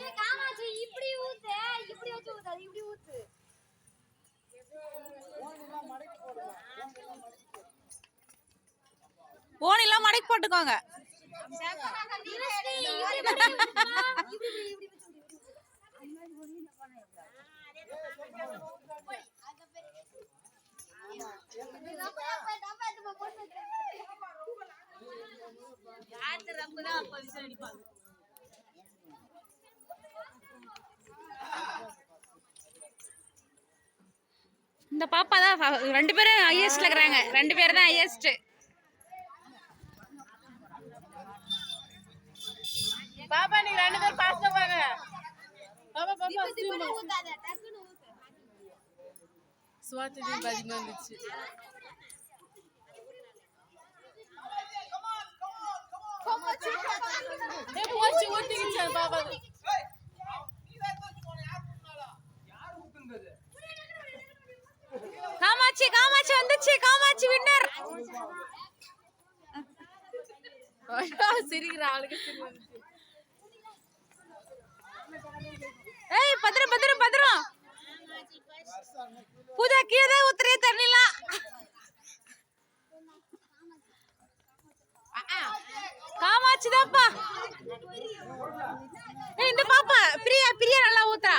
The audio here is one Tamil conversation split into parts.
ஏய் காமாட்சி இப்படி ஊத்து. இப்படி வச்சு ஊத்தாது இப்படி ஊத்து. ஓனிலாம் மடக்கி போட்டுக்கோங்க. திருஷ்டி, இந்த பாப்பா தான் ரெண்டு பேரும் ஹையஸ்ட்ல இருக்கிறாங்க. ரெண்டு பேர் தான் ஹையஸ்ட் பாப்பா நீங்க ரெண்டு பேரும் பாஸ்டா வாங்க பாப்பா பாப்பா ஊத்தாத, டக்குன்னு ஊத்து. watch you one thing ஏ போச்சு Baba. காமாட்சி காமாட்சி வந்துச்சு காமாட்சி வின்னர் சிரிக்கிற ஆளுக்கு ஏய் இந்த பாப்பா பிரியா பிரியா நல்லா ஊத்துறா.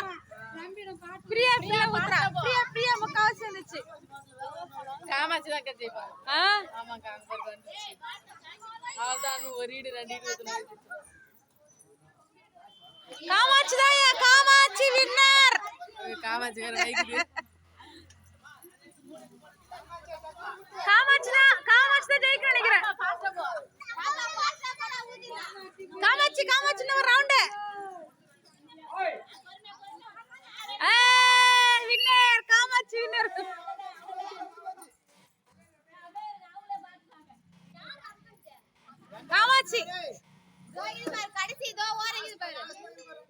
பிரியா பிரியா ஊத்துறா. பிரியா பிரியா முக்காவாசி வந்துச்சு. காமாட்சி தான் கத்திப்பா ஆ? ஆமாக்கா அங்க ஒரு வந்துச்சு. இன்னும் ஒரு ஈடு ரெண்டு ஈடு ஊத்தணும் காமாட்சி தான் காமாட்சி வின்னர். காமாட்சி வேற வைக்குது காமாட்சி தான் காமாட்சி தான் ஜெயிக்க நினைக்கிறேன் பாப்பா, பாஸ்தா போடா, ஊத்திடலாம். காமாட்சி காமாட்சி ஒரு round winner Kamakshi winner Kamakshi. இதோ இது பாரு, கடைசி இதோ ஓரங்கிது பாரு.